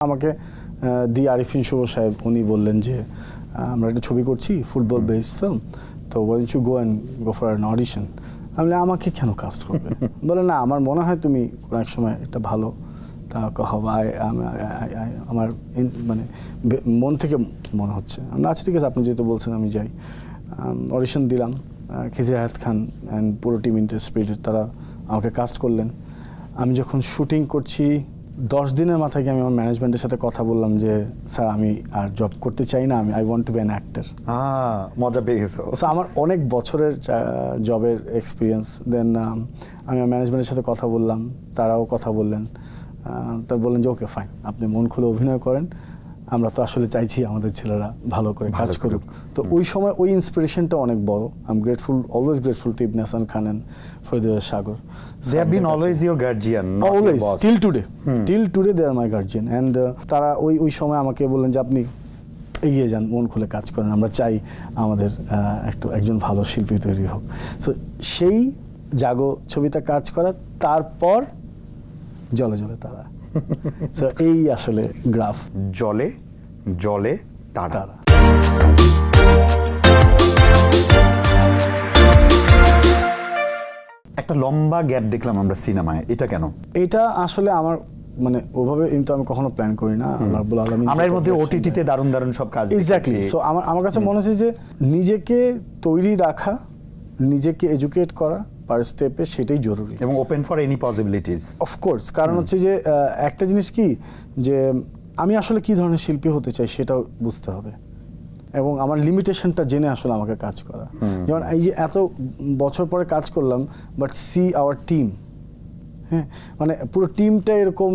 আমাকে দি আরিফিন শুভ সাহেব উনি বললেন যে আমরা একটা ছবি করছি, ফুটবল বেসড ফিল্ম তো when you go and go for an audition আমি আমাকে কেন কাস্ট করবে? বলে, না, আমার মনে হয় তুমি কোনো এক সময় একটা ভালো, তারকা হবে I- আমি- I- I- আমার মানে মন থেকে মনে হচ্ছে। আমরা আচ্ছা ঠিক আছে, আপনি যেহেতু বলছেন, আমি যাই। অডিশন দিলাম খিজির আয়াত খান অ্যান্ড পুরো টিম ইন্টার তারা আমাকে কাস্ট করলেন। আমি যখন শুটিং করছি দশ দিনের মাথায় গিয়ে আমি আমার ম্যানেজমেন্টের সাথে কথা বললাম যে স্যার আমি আর জব করতে চাই না আমি I want to be an actor মজা পেয়ে গেছো। আমার অনেক বছরের জবের এক্সপিরিয়েন্স দেন আমি আমার ম্যানেজমেন্টের সাথে কথা বললাম তারাও কথা বললেন। তার বললেন যে ওকে ফাইন আপনি মন খুলে অভিনয় করেন। আমরা তো আসলে চাইছি আমাদের ছেলেরা ভালো করে কাজ করুক। তো ওই সময় ওই ইন্সপিরেশনটা অনেক বড়। I am grateful always grateful to Ibne Hasan Khan and Faridul Sagar they have been always your guardian always till today till today they are my guardian and তারা ওই ওই সময় আমাকে বললেন যে আপনি এগিয়ে যান মন খুলে কাজ করেন। আমরা চাই আমাদের একটু একজন ভালো শিল্পী তৈরি হোক। সো সেই জাগো ছবিতে কাজ করা তারপর জলে জলে তারা। এই আসলে গ্রাফ। জলে জলে তারা। একটা লম্বা গ্যাপ দেখলাম আমরা সিনেমায়। এটা কেন? এটা আসলে আমার মানে ওভাবে কিন্তু আমি কখনো প্ল্যান করি না। রাব্বুল আলামিন আমরা এর মধ্যে ওটিটিতে দারুণ দারুণ সব কাজ এক্স্যাক্টলি। সো আমার আমার কাছে মনে হচ্ছে যে নিজেকে তৈরি রাখা নিজেকে এডুকেট করা পার স্টেপে সেটাই জরুরি। এবং open for any possibilities of course কারণ হচ্ছে যে একটা জিনিস কি যে আমি আসলে কি ধরনের শিল্পী হতে চাই সেটাও বুঝতে হবে। এবং আমার লিমিটেশনটা জেনে আসলে আমাকে কাজ করা। যেমন এই যে এত বছর পরে কাজ করলাম বাট সি আওয়ার টিম হ্যাঁ মানে পুরো টিমটা এরকম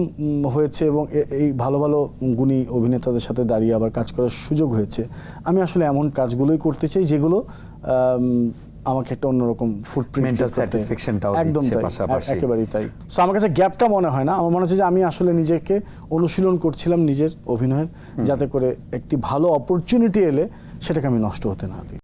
হয়েছে এবং এই ভালো ভালো গুণী অভিনেতাদের সাথে দাঁড়িয়ে আবার কাজ করার সুযোগ হয়েছে। আমি আসলে এমন কাজগুলোই করতে চাই যেগুলো আমাকে একটা অন্যরকম ফুটপ্রিন্ট স্যাটিসফ্যাকশনটাও একদম পাশাপাশি। একেবারেই তাই। সো আমার কাছে গ্যাপটা মনে হয় না। আমার মনে হচ্ছে যে আমি আসলে নিজেকে অনুশীলন করছিলাম নিজের অভিনয়ের যাতে করে একটি ভালো অপরচুনিটি এলে সেটাকে আমি নষ্ট হতে না দিই।